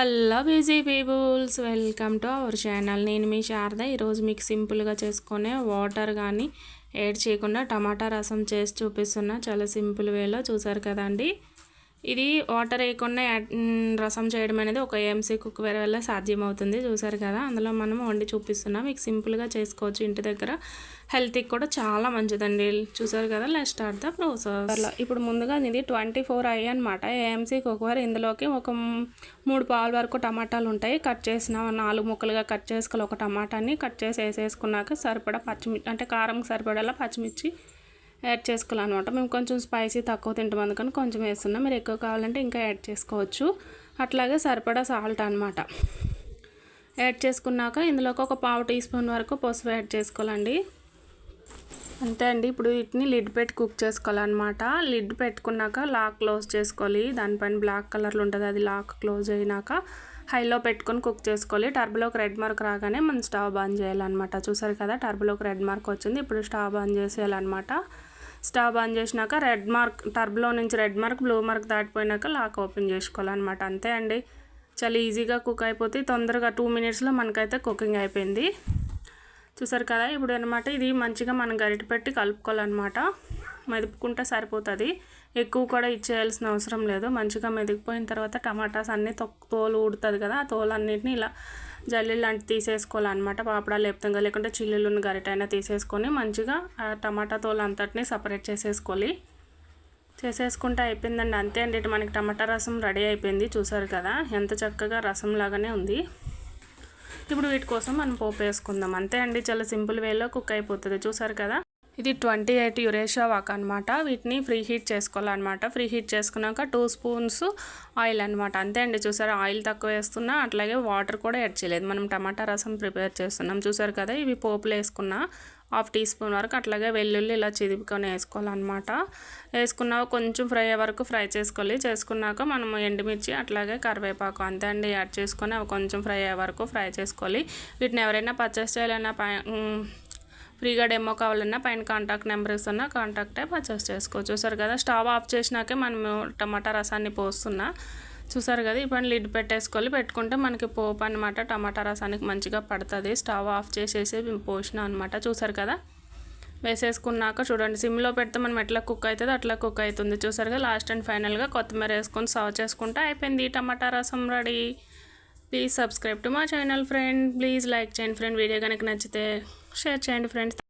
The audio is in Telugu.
Hello busy peoples welcome to our channel. నేను మీ శారద. ఈరోజు మీకు సింపుల్గా చేసుకునే వాటర్ కానీ యాడ్ చేయకుండా టమాటా రసం చేసి చూపిస్తున్నా. చాలా సింపుల్ వేలో చూసారు కదండి. ఇది వాటర్ వేయకుండా రసం చేయడం అనేది ఒక ఏఎంసీ కుక్వేర్ వల్ల సాధ్యమవుతుంది. చూసారు కదా? అందులో మనం వండి చూపిస్తున్నాం. మీకు సింపుల్గా చేసుకోవచ్చు ఇంటి దగ్గర. హెల్త్కి కూడా చాలా మంచిదండి. చూసారు కదా? లెట్ స్టార్ట్ ద ప్రాసెస్ ఇప్పుడు ముందుగా ఇది ట్వంటీ ఫోర్ ఐ అనమాట ఏఎంసీ కుక్వేర్ ఇందులోకి ఒక మూడు పావుల వరకు టమాటాలు ఉంటాయి. కట్ చేసిన నాలుగు ముక్కలుగా కట్ చేసుకోవాలి ఒక టమాటాని కట్ చేసి వేసేసుకున్నాక సరిపడా పచ్చిమిర్చి అంటే కారం సరిపడేలా పచ్చిమిర్చి యాడ్ చేసుకోవాలన్నమాట. మేము కొంచెం స్పైసీ తక్కువ తింటాం అందుకని కొంచెం వేస్తున్నాం. మీరు ఎక్కువ కావాలంటే ఇంకా యాడ్ చేసుకోవచ్చు. అట్లాగే సరిపడా సాల్ట్ అనమాట యాడ్ చేసుకున్నాక ఇందులోకి ఒక పావు టీ స్పూన్ వరకు పసుపు యాడ్ చేసుకోవాలండి. అంతే అండి. ఇప్పుడు వీటిని లిడ్ పెట్టి కుక్ చేసుకోవాలన్నమాట. లిడ్ పెట్టుకున్నాక లాక్ క్లోజ్ చేసుకోవాలి. దానిపైన బ్లాక్ కలర్లో ఉంటుంది. అది లాక్ క్లోజ్ అయినాక హైలో పెట్టుకొని కుక్ చేసుకోవాలి. టర్బులోకి రెడ్ మార్క్ రాగానే మనం స్టవ్ బంద్ చేయాలన్నమాట. చూసారు కదా టర్బులోకి రెడ్ మార్క్ వచ్చింది. ఇప్పుడు స్టవ్ బంద్ చేసేయాలన్నమాట. స్టవ్ ఆన్ చేసినాక రెడ్ మార్క్ టర్బ్లో నుంచి రెడ్ మార్క్ బ్లూ మార్క్ దాటిపోయినాక లాక్ ఓపెన్ చేసుకోవాలన్నమాట. అంతే అండి. చాలా ఈజీగా కుక్ అయిపోతే తొందరగా టూ మినిట్స్లో మనకైతే కుకింగ్ అయిపోయింది. చూసారు కదా ఇప్పుడు అనమాట ఇది మంచిగా మనం గరిట పెట్టి కలుపుకోవాలన్నమాట. మెదుపుకుంటే సరిపోతుంది. ఎక్కువ కూడా ఇచ్చేయాల్సిన అవసరం లేదు. మంచిగా మెదిగిపోయిన తర్వాత టమాటాస్ అన్నీ తోలు ఊడుతుంది కదా ఆ తోలు అన్నిటిని ఇలా జల్లి లాంటి తీసేసుకోవాలన్నమాట. పాపడాలు లేపుతాం లేకుంటే చిల్లులను గరిటైనా తీసేసుకొని మంచిగా ఆ టమాటా తోలు అంతటిని సపరేట్ చేసేసుకోవాలి. చేసేసుకుంటే అయిపోయిందండి. అంతే అండి మనకి టమాటా రసం రెడీ అయిపోయింది చూసారు కదా? ఎంత చక్కగా రసం లాగానే ఉంది. ఇప్పుడు వీటి కోసం మనం పోపు వేసుకుందాం. అంతే అండి చాలా సింపుల్ వేలో కుక్ అయిపోతుంది చూసారు కదా? ఇది ట్వంటీ ఎయిట్ యురేషియా వాక్ అనమాట వీటిని ఫ్రీ హీట్ చేసుకోవాలన్నమాట. ఫ్రీ హీట్ చేసుకున్నాక టూ స్పూన్స్ ఆయిల్ అనమాట అంతే అండి చూసారా? ఆయిల్ తక్కువ వేస్తున్నా అట్లాగే వాటర్ కూడా యాడ్ చేయలేదు. మనం టమాటా రసం ప్రిపేర్ చేస్తున్నాం. చూసారు కదా? ఇవి పోపులు వేసుకున్న హాఫ్ టీ స్పూన్ వరకు అట్లాగే వెల్లుల్లి ఇలా చిదిపుకొని వేసుకోవాలన్నమాట. వేసుకున్నాక కొంచెం ఫ్రై అయ్యే వరకు ఫ్రై చేసుకోవాలి. చేసుకున్నాక మనం ఎండుమిర్చి అట్లాగే కరివేపాకు అంతే అండి యాడ్ చేసుకొని అవి కొంచెం ఫ్రై అయ్యే వరకు ఫ్రై చేసుకోవాలి. వీటిని ఎవరైనా పర్చేస్ చేయాలన్నా ఫ్రీగా డెమో కావాలన్నా పైన కాంటాక్ట్ నెంబర్ ఇస్తున్నా కాంటాక్ట్ అయి పర్చేస్ చేసుకోవచ్చు. చూసారు కదా స్టవ్ ఆఫ్ చేసినాకే మనము టమాటా రసాన్ని పోస్తున్నా. చూసారు కదా ఇప్పుడు లిడ్ పెట్టేసుకోవాలి పెట్టుకుంటే మనకి పోపు అనమాట టమాటా రసానికి మంచిగా పడుతుంది. స్టవ్ ఆఫ్ చేసేసి పోసినా అనమాట చూసారు కదా వేసేసుకున్నాక చూడండి సిమ్లో పెడితే మనం ఎట్లా కుక్ అవుతుంది అట్లా కుక్ అవుతుంది. చూసారుగా లాస్ట్ అండ్ ఫైనల్గా కొత్తిమీర వేసుకొని సర్వ్ చేసుకుంటే అయిపోయింది టమాటా రసం రెడీ. ప్లీజ్ సబ్స్క్రైబ్ టు మా ఛానల్ ఫ్రెండ్ ప్లీజ్ లైక్ చేయండి ఫ్రెండ్ వీడియో కనుక నచ్చితే షేర్ చేయండి ఫ్రెండ్స్